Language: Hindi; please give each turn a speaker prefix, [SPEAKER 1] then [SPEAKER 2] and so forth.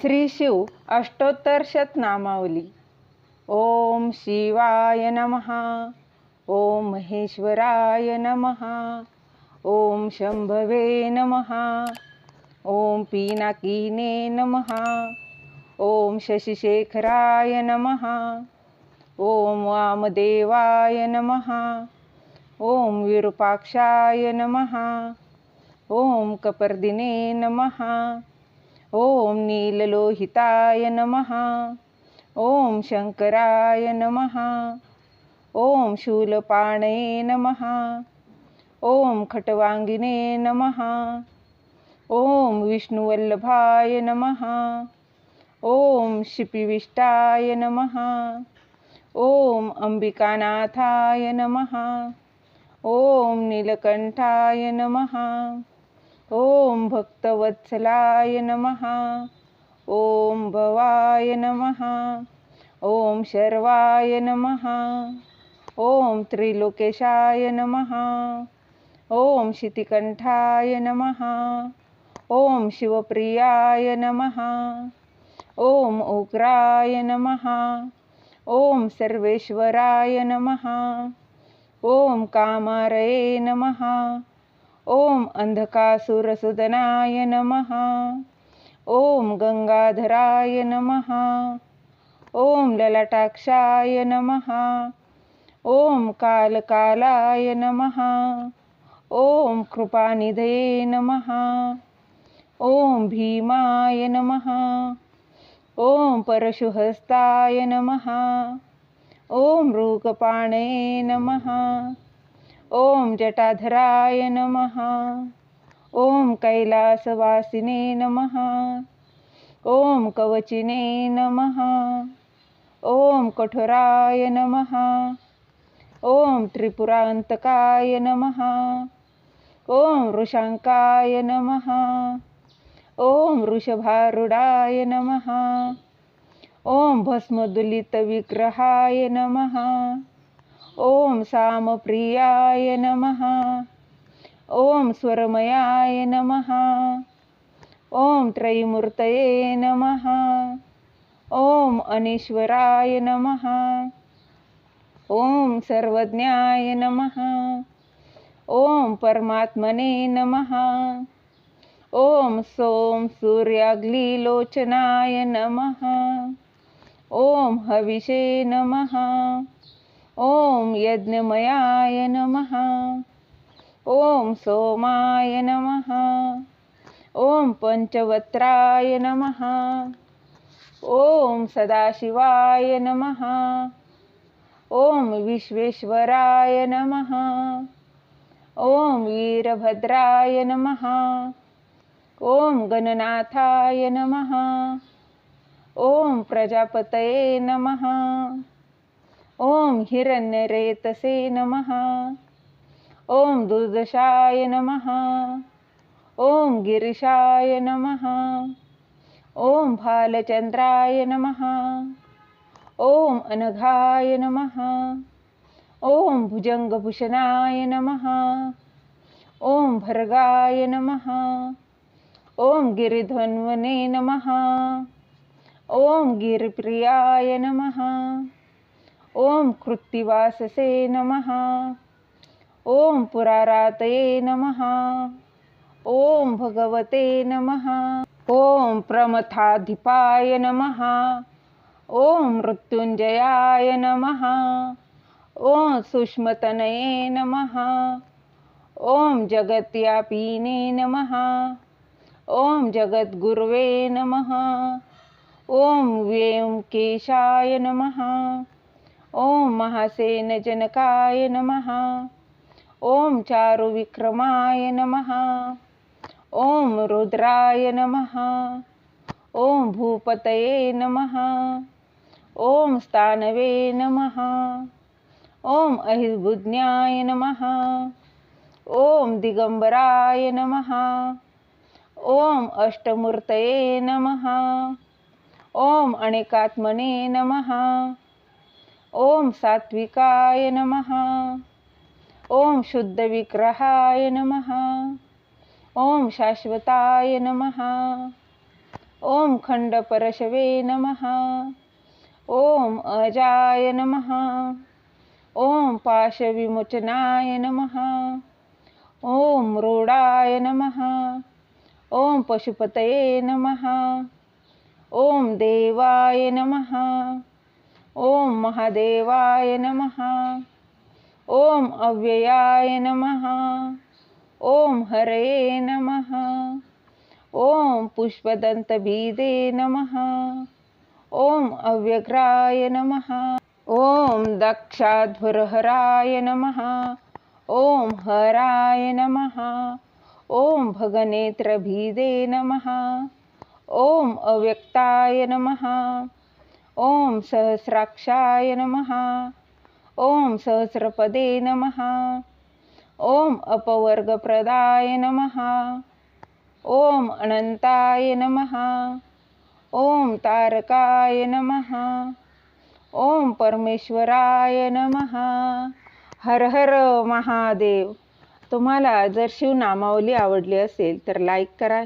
[SPEAKER 1] श्री शिव अष्टोत्तर शतनामावली ओम शिवाय नमः. ओम महेश्वराय नमः. ओम शंभवे नमः. ओम पिनाकिने नमः. ओम शशिशेखराय नमः. ओम वामदेवाय नमः. ओम विरूपाक्षाय नमः. ओम कपर्दिने नमः. ओम नीललोहिताय नमः। ओम शंकराय नमः। ओम शूलपाणये नमः। ओम खटवांगिने नमः। ओम विष्णुवल्लभाय नमः। ओम शिपिविष्टाय नमः। ओम अंबिकानाथाय नमः। ओम नीलकंठाय नमः। ओम भक्तवत्सलाय नमः। ओम भवाय नमः। ओम शर्वाय नमः। ओम त्रिलोकेशाय नमः। ओम शितिकंठाय नमः। ओम शिवप्रियाय नमः। ओम उग्राय नमः। ओम सर्वेश्वराय नमः। ओम कामारये नमः। ओम अंधकासुरसुदनाय नमः। ओम गंगाधराय नमः। ओम ललाटाक्षाय नमः। ओम कालकालाय नमः। ओम कृपानिधये नमः। ओम भीमाय नमः। ओम परशुहस्ताय नमः। ओम रूकपाणे नमः। ओम जटाधराय नमः। ओम कैलासवासिने नमः। ओम कवचिने नमः। ओम कठोराय नमः। ओम त्रिपुरान्तकाय नमः। ओम वृषाङ्काय नमः। ओम ऋषभारुडाय नमः। ओम भस्मदुलितविग्रहाय नमः। ओम सामप्रियाय नमः। ओम स्वरमयाय नमः। ओम त्रयीमूर्तये नमः। ओम अनीश्वराय नमः। ओम सर्वज्ञाय नमः। ओम परमात्मने नमः। ओम सोम सूर्याग्लिलोचनाय नमः। ओम हविषे नमः। ओम यज्ञमयाय नमः। ओम सोमाय नमः। ओम पंचवत्राय नमः। ओम सदाशिवाय नमः। ओम विश्वेश्वराय नमः। ओम वीरभद्राय नमः। ओम गणनाथाय नमः। ओम प्रजापतये नमः। ओम हिरण्यरेतसे नमः। ओम दुर्दशाय नमः। ओम गिरिशाय नमः। ओम भालचन्द्राय नमः। ओम अनघाय नमः। ओम भुजङ्गभूषणाय नमः। ओम भर्गाय नमः। ओम गिरिध्वन्वने नमः। ओम गिरिप्रियाय नमः। ओम कृत्तिवाससे नमः। ओम पुरारातये नमः। ओम भगवते नमः। ओम प्रमथाधिपाय नमः। ओम मृत्युंजयाय नमः। ओम सुष्मतनये नमः। ओम जगत्यापीने नमः। ओम जगद्गुर्वे नमः। ओम व्योमकेशाय नमः। ओम महासेनजनकाय नमः। ओम चारुविक्रमाय नमः। ओम रुद्राय नमः। ओम भूपतये नमः। ओम स्थानवे नमः। ओम अहिर्बुज्ञाय नमः। ओम दिगंबराय नमः। ओम अष्टमूर्तये नमः। ओम अनेकात्मने नमः। ओम सात्विकाय नमः। ओम शुद्धविग्रहाय नमः। ओम शाश्वताय नम। नमः ॐ खण्डपरशवे नमः। ॐ अजाय नमः। ॐ पाशविमोचनाय नमः। ॐ रूढाय नमः। ॐ पशुपतये नमः। ॐ देवाय नमः। ॐ महादेवाय नमः। ॐ अव्ययाय नमः। ॐ हरये नमः। ॐ पुष्पदन्तबीजे नमः। ॐ अव्यग्राय नमः। ॐ दक्षाध्वरहराय नमः। ॐ हराय नमः। ॐ भगनेत्रभीदे नमः। ॐ अव्यक्ताय नमः। ॐ सहस्राक्षाय नमः। ॐ सहस्रपदे नमः। ॐ अपवर्गप्रदाय नमः। ॐ अनन्ताय नमः। ॐ तारकाय नमः। ॐ परमेश्वराय नमः। हर हर महादेव। तुम्हाला जर शिवनामावली आवडली असेल तर लाईक करा